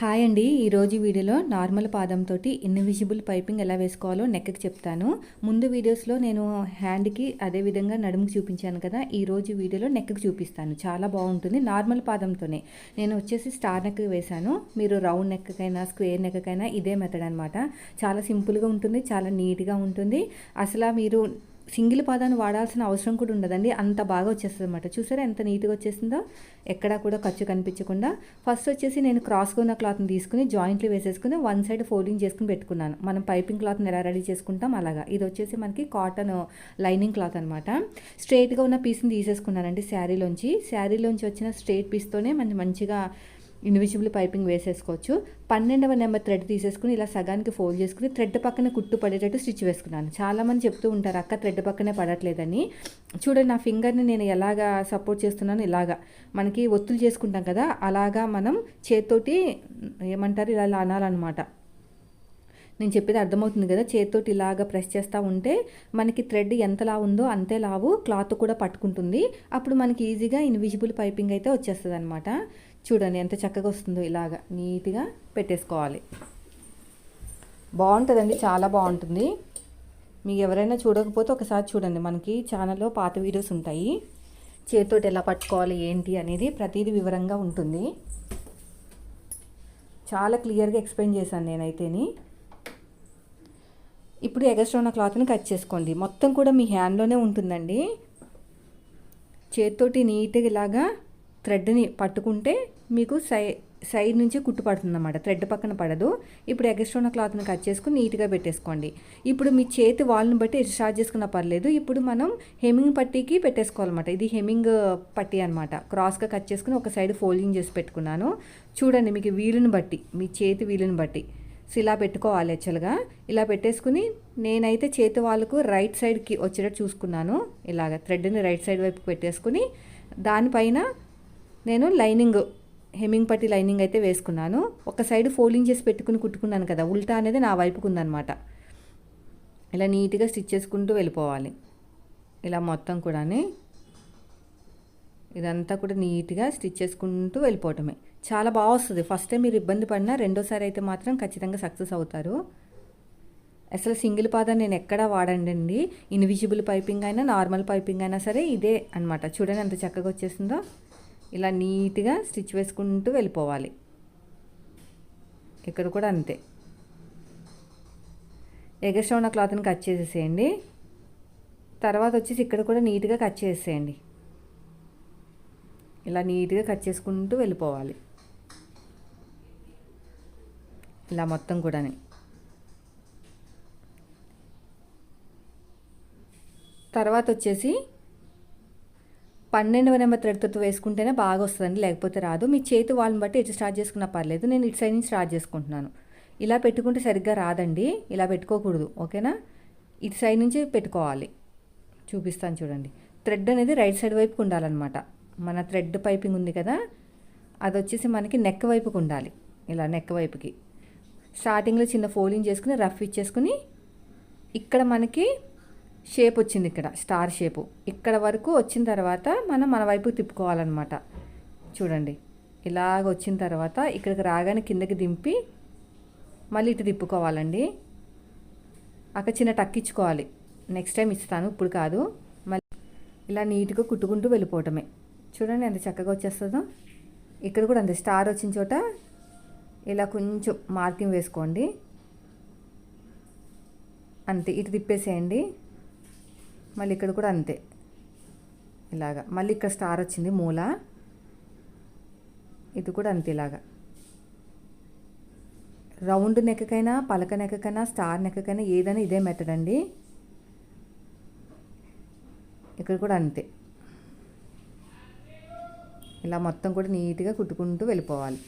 Hi అండి. ఈరోజు వీడియోలో నార్మల్ పాదంతో ఇన్విజిబుల్ పైపింగ్ ఎలా వేసుకోవాలో నెక్కకి చెప్తాను. ముందు వీడియోస్లో నేను హ్యాండ్కి అదే విధంగా నడుముకి చూపించాను కదా ఈరోజు వీడియోలో నెక్కకి చూపిస్తాను. చాలా బాగుంటుంది. నార్మల్ పాదంతోనే నేను వచ్చేసి స్టార్ నెక్ వేశాను. మీరు రౌండ్ నెక్కకైనా స్క్వేర్ నెక్కకైనా ఇదే మెథడ్ అనమాట చాలా సింపుల్గా ఉంటుంది చాలా నీట్గా ఉంటుంది. అసలు మీరు సింగిల్ పాదాన్ని వాడాల్సిన అవసరం కూడా ఉండదండి. అంత బాగా వచ్చేస్తుంది అనమాట చూసారా ఎంత నీట్గా వచ్చేసిందో? ఎక్కడా కూడా ఖర్చు కనిపించకుండా. ఫస్ట్ వచ్చేసి నేను క్రాస్గా ఉన్న క్లాత్ని తీసుకుని జాయింట్లు వేసేసుకుని వన్ సైడ్ ఫోల్డింగ్ చేసుకుని పెట్టుకున్నాను. మనం పైపింగ్ క్లాత్ని ఎలా రెడీ చేసుకుంటాం అలాగా. ఇది వచ్చేసి మనకి కాటన్ లైనింగ్ క్లాత్ అనమాట స్ట్రైట్గా ఉన్న పీస్ని తీసేసుకున్నానండి శారీలోంచి. శారీలోంచి వచ్చిన స్ట్రైట్ పీస్తోనే మంచి మంచిగా ఇన్విజిబుల్ పైపింగ్ వేసేసుకోవచ్చు. పన్నెండవ నెంబర్ థ్రెడ్ తీసేసుకుని ఇలా సగానికి ఫోల్డ్ చేసుకుని థ్రెడ్ పక్కన కుట్టు పడేటట్టు స్టిచ్ వేసుకున్నాను. చాలామంది చెప్తూ ఉంటారు అక్క థ్రెడ్ పక్కనే పడట్లేదని. చూడండి నా ఫింగర్ని నేను ఎలాగా సపోర్ట్ చేస్తున్నాను ఇలాగా. మనకి ఒత్తులు చేసుకుంటాం కదా అలాగా మనం చేత్తోటి ఏమంటారు ఇలా అనాలన్నమాట. నేను చెప్పేది అర్థమవుతుంది కదా చేతితోటి ఇలాగ ప్రెస్ చేస్తూ ఉంటే మనకి థ్రెడ్ ఎంత లావు ఉందో అంతే లావు క్లాత్ కూడా పట్టుకుంటుంది. అప్పుడు మనకి ఈజీగా ఇన్విజిబుల్ పైపింగ్ అయితే వచ్చేస్తుంది అనమాట చూడండి ఎంత చక్కగా వస్తుందో ఇలాగ నీట్గా పెట్టేసుకోవాలి. బాగుంటుందండి చాలా బాగుంటుంది. మీకు ఎవరైనా చూడకపోతే ఒకసారి చూడండి మనకి ఛానల్లో పాత వీడియోస్ ఉంటాయి. చేతితోటి ఎలా పట్టుకోవాలి ఏంటి అనేది ప్రతిదీ వివరంగా ఉంటుంది. చాలా క్లియర్గా ఎక్స్ప్లెయిన్ చేశాను నేనైతేని. ఇప్పుడు ఎగస్ట్రా ఉన్న క్లాత్ని కట్ చేసుకోండి. మొత్తం కూడా మీ హ్యాండ్లోనే ఉంటుందండి. చేతితోటి నీట్గా ఇలాగా థ్రెడ్ని పట్టుకుంటే మీకు సై సైడ్ నుంచి కుట్టు పడుతుంది అన్నమాట థ్రెడ్ పక్కన పడదు. ఇప్పుడు ఎగస్ట్రా ఉన్న క్లాత్ని కట్ చేసుకుని నీట్గా పెట్టేసుకోండి. ఇప్పుడు మీ చేతి వాళ్ళని బట్టి స్టార్ట్ చేసుకున్న పర్లేదు. ఇప్పుడు మనం హెమింగ్ పట్టీకి పెట్టేసుకోవాలన్నమాట. ఇది హెమింగ్ పట్టీ అనమాట క్రాస్గా కట్ చేసుకుని ఒక సైడ్ ఫోల్డింగ్ చేసి పెట్టుకున్నాను. చూడండి మీకు వీలుని బట్టి మీ చేతి వీలుని బట్టి. సో ఇలా పెట్టుకోవాలి యాక్చువల్గా. ఇలా పెట్టేసుకుని నేనైతే చేతి వాళ్ళకు రైట్ సైడ్కి వచ్చేటట్టు చూసుకున్నాను. ఇలాగ థ్రెడ్ని రైట్ సైడ్ వైపు పెట్టేసుకుని దానిపైన నేను లైనింగ్ హెమ్మింగ్ పట్టి లైనింగ్ అయితే వేసుకున్నాను. ఒక సైడ్ ఫోల్డింగ్ చేసి పెట్టుకుని కుట్టుకున్నాను కదా ఉల్టా అనేది నా వైపుకు ఉందనమాట ఇలా నీట్గా స్టిచ్ చేసుకుంటూ వెళ్ళిపోవాలి. ఇలా మొత్తం కూడా ఇదంతా కూడా నీట్గా స్టిచ్ చేసుకుంటూ వెళ్ళిపోవటమే. చాలా బాగా వస్తుంది. ఫస్ట్ టైం మీరు ఇబ్బంది పడినా రెండోసారి అయితే మాత్రం ఖచ్చితంగా సక్సెస్ అవుతారు. అసలు సింగిల్ పాద నేను ఎక్కడా వాడండి ఇన్విజిబుల్ పైపింగ్ అయినా నార్మల్ పైపింగ్ అయినా సరే ఇదే అనమాట చూడండి ఎంత చక్కగా వచ్చేసిందో. ఇలా నీట్గా స్టిచ్ వేసుకుంటూ వెళ్ళిపోవాలి. ఇక్కడ కూడా అంతే. ఎగస్ట్రా ఉన్న క్లాత్ని కట్ చేసేసేయండి. తర్వాత వచ్చేసి ఇక్కడ కూడా నీట్గా కట్ చేసేయండి ఇలా నీట్గా కట్ చేసుకుంటూ వెళ్ళిపోవాలి. ఇలా మొత్తం కూడా తర్వాత వచ్చేసి పన్నెండవ నెంబర్ థ్రెడ్తో వేసుకుంటేనే బాగా వస్తుందండి లేకపోతే రాదు. మీ చేతి వాళ్ళని బట్టి ఎటు స్టార్ట్ చేసుకున్నా పర్లేదు నేను ఇటు సైడ్ నుంచి స్టార్ట్ చేసుకుంటున్నాను. ఇలా పెట్టుకుంటే సరిగ్గా రాదండి ఇలా పెట్టుకోకూడదు ఓకేనా? ఇటు సైడ్ నుంచి పెట్టుకోవాలి. చూపిస్తాను చూడండి. థ్రెడ్ అనేది రైట్ సైడ్ వైపుకి ఉండాలన్నమాట. మన థ్రెడ్ పైపింగ్ ఉంది కదా అది వచ్చేసి మనకి నెక్ వైపుకి ఉండాలి ఇలా నెక్ వైపుకి. స్టార్టింగ్లో చిన్న ఫోల్డింగ్ చేసుకుని రఫ్ ఇచ్చేసుకుని ఇక్కడ మనకి షేప్ వచ్చింది ఇక్కడ స్టార్ షేపు. ఇక్కడ వరకు వచ్చిన తర్వాత మనం మన వైపు తిప్పుకోవాలన్నమాట. చూడండి ఇలాగ వచ్చిన తర్వాత ఇక్కడికి రాగానే కిందకి దింపి మళ్ళీ ఇటు తిప్పుకోవాలండి. అక్కడ చిన్న టక్కించుకోవాలి నెక్స్ట్ టైం ఇస్తాను ఇప్పుడు కాదు. మళ్ళీ ఇలా నీట్గా కుట్టుకుంటూ వెళ్ళిపోవటమే. చూడండి ఎంత చక్కగా వచ్చేస్తుందో. ఇక్కడ కూడా అంతే స్టార్ వచ్చిన చోట ఇలా కొంచెం మార్కింగ్ వేసుకోండి. అంతే ఇటు తిప్పేసేయండి. మళ్ళీ ఇక్కడ కూడా అంతే. ఇలాగా. మళ్ళీ ఇక్కడ స్టార్ వచ్చింది మూల. ఇది కూడా అంతే ఇలాగా. రౌండ్ నెక్కకైనా పలక నెక్కకైనా స్టార్ నెక్కకైనా ఏదైనా ఇదే మెథడ్ అండి. ఇక్కడ కూడా అంతే. ఇలా మొత్తం కూడా నీట్గా కుట్టుకుంటూ వెళ్ళిపోవాలి.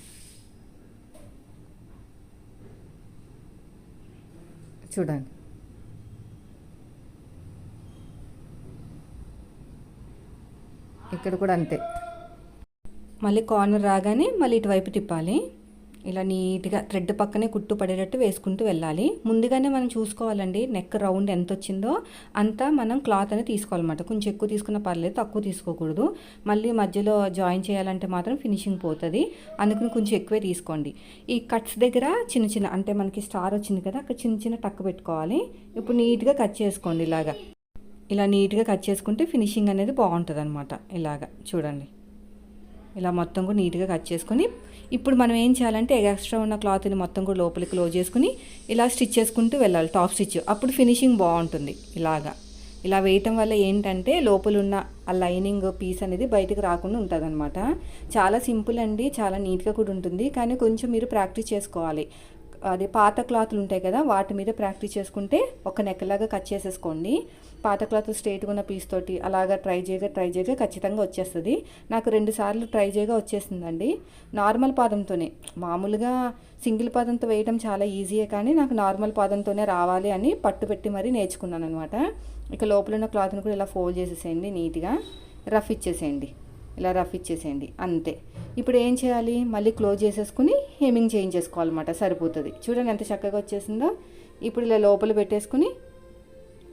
చూడండి. ఇక్కడ కూడా అంతే. మళ్ళీ కార్నర్ రాగానే మళ్ళీ ఇటువైపు తిప్పాలి. ఇలా నీట్గా థ్రెడ్ పక్కనే కుట్టు పడేటట్టు వేసుకుంటూ వెళ్ళాలి. ముందుగానే మనం చూసుకోవాలండి నెక్ రౌండ్ ఎంత వచ్చిందో అంతా మనం క్లాత్ అనేది తీసుకోవాలన్నమాట. కొంచెం ఎక్కువ తీసుకున్న పర్లేదు తక్కువ తీసుకోకూడదు. మళ్ళీ మధ్యలో జాయిన్ చేయాలంటే మాత్రం ఫినిషింగ్ పోతుంది. అందుకని కొంచెం ఎక్కువే తీసుకోండి. ఈ కట్స్ దగ్గర చిన్న చిన్న అంటే మనకి స్టార్ వచ్చింది కదా అక్కడ చిన్న చిన్న టక్ పెట్టుకోవాలి. ఇప్పుడు నీట్గా కట్ చేసుకోండి ఇలాగా. ఇలా నీట్గా కట్ చేసుకుంటే ఫినిషింగ్ అనేది బాగుంటుంది అనమాట ఇలాగా చూడండి. ఇలా మొత్తం కూడా నీట్గా కట్ చేసుకొని ఇప్పుడు మనం ఏం చేయాలంటే ఎక్స్ట్రా ఉన్న క్లాత్ని మొత్తం కూడా లోపలికి క్లోజ్ చేసుకుని ఇలా స్టిచ్ చేసుకుంటూ వెళ్ళాలి టాప్ స్టిచ్. అప్పుడు ఫినిషింగ్ బాగుంటుంది. ఇలాగా. ఇలా వేయటం వల్ల ఏంటంటే లోపల ఉన్న ఆ లైనింగ్ పీస్ అనేది బయటకు రాకుండా ఉంటుంది అనమాట చాలా సింపుల్ అండి. చాలా నీట్గా కూడా ఉంటుంది. కానీ కొంచెం మీరు ప్రాక్టీస్ చేసుకోవాలి. అదే పాత క్లాత్లు ఉంటాయి కదా వాటి మీద ప్రాక్టీస్ చేసుకుంటే ఒక నెక్కలాగా కట్ చేసేసుకోండి. పాత క్లాత్ స్ట్రైట్గా ఉన్న పీస్ తోటి అలాగా ట్రై చేయగా ట్రై చేయగా ఖచ్చితంగా వచ్చేస్తుంది. నాకు రెండు సార్లు ట్రై చేయగా వచ్చేసిందండి. నార్మల్ పాదంతోనే. మామూలుగా సింగిల్ పాదంతో వేయడం చాలా ఈజీయే కానీ నాకు నార్మల్ పాదంతోనే రావాలి అని పట్టు పెట్టి మరీ నేర్చుకున్నాను అనమాట ఇక లోపల ఉన్న క్లాత్ని కూడా ఇలా ఫోల్డ్ చేసేసేయండి నీట్గా రఫ్ ఇచ్చేసేయండి. ఇలా రఫ్ ఇచ్చేసేయండి అంతే. ఇప్పుడు ఏం చేయాలి? మళ్ళీ క్లోజ్ చేసేసుకుని హెమింగ్ చేయించేసుకోవాలన్నమాట సరిపోతుంది. చూడండి ఎంత చక్కగా వచ్చేసిందో. ఇప్పుడు ఇలా లోపల పెట్టేసుకుని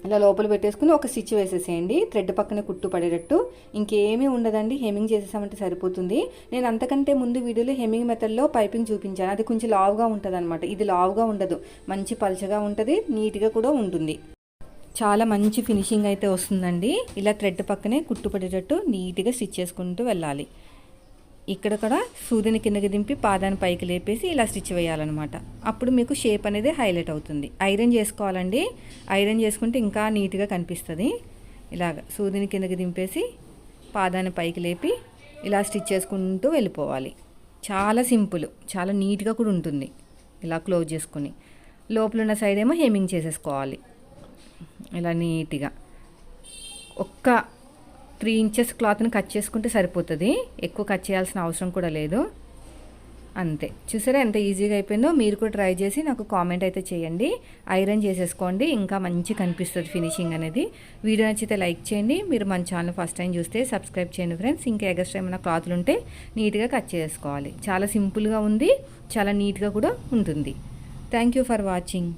ఇలా లోపల పెట్టేసుకుని ఒక స్టిచ్ వేసేసేయండి. థ్రెడ్ పక్కన కుట్టు పడేటట్టు. ఇంకేమీ ఉండదండి హెమింగ్ చేసేసామంటే సరిపోతుంది. నేను అంతకంటే ముందు వీడియోలో హెమింగ్ మెథడ్లో పైపింగ్ చూపించాను. అది కొంచెం లావుగా ఉంటుంది అనమాట ఇది లావుగా ఉండదు. మంచి పలచగా ఉంటుంది నీట్గా కూడా ఉంటుంది. చాలా మంచి ఫినిషింగ్ అయితే వస్తుందండి. ఇలా థ్రెడ్ పక్కనే కుట్టు పడేటట్టు నీట్గా స్టిచ్ చేసుకుంటూ వెళ్ళాలి. ఇక్కడ కూడా సూదిని కిందకి దింపి పాదాన్ని పైకి లేపేసి ఇలా స్టిచ్ వేయాలన్నమాట. అప్పుడు మీకు షేప్ అనేది హైలైట్ అవుతుంది. ఐరన్ చేసుకోవాలండి. ఐరన్ చేసుకుంటే ఇంకా నీట్గా కనిపిస్తుంది. ఇలాగ సూదిని కిందకి దింపేసి పాదాన్ని పైకి లేపి ఇలా స్టిచ్ చేసుకుంటూ వెళ్ళిపోవాలి. చాలా సింపుల్ చాలా నీట్గా కూడా ఉంటుంది. ఇలా క్లోజ్ చేసుకుని. లోపల ఉన్న సైడ్ ఏమో హెమింగ్ చేసేసుకోవాలి. ఇలా నీట్గా. ఒక్క త్రీ ఇంచెస్ క్లాత్ని కట్ చేసుకుంటే సరిపోతుంది. ఎక్కువ కట్ చేయాల్సిన అవసరం కూడా లేదు. అంతే. చూసారా ఎంత ఈజీగా అయిపోయిందో? మీరు కూడా ట్రై చేసి నాకు కామెంట్ అయితే చేయండి. ఐరన్ చేసేసుకోండి. ఇంకా మంచి కనిపిస్తుంది ఫినిషింగ్ అనేది. వీడియో నచ్చితే లైక్ చేయండి. మీరు మన ఛానల్ ఫస్ట్ టైం చూస్తే సబ్స్క్రైబ్ చేయండి ఫ్రెండ్స్. ఇంకా ఎగస్ట్రా ఏమైనా క్లాత్లు ఉంటే నీట్గా కట్ చేసుకోవాలి. చాలా సింపుల్గా ఉంది. చాలా నీట్గా కూడా ఉంటుంది. Thank you for watching.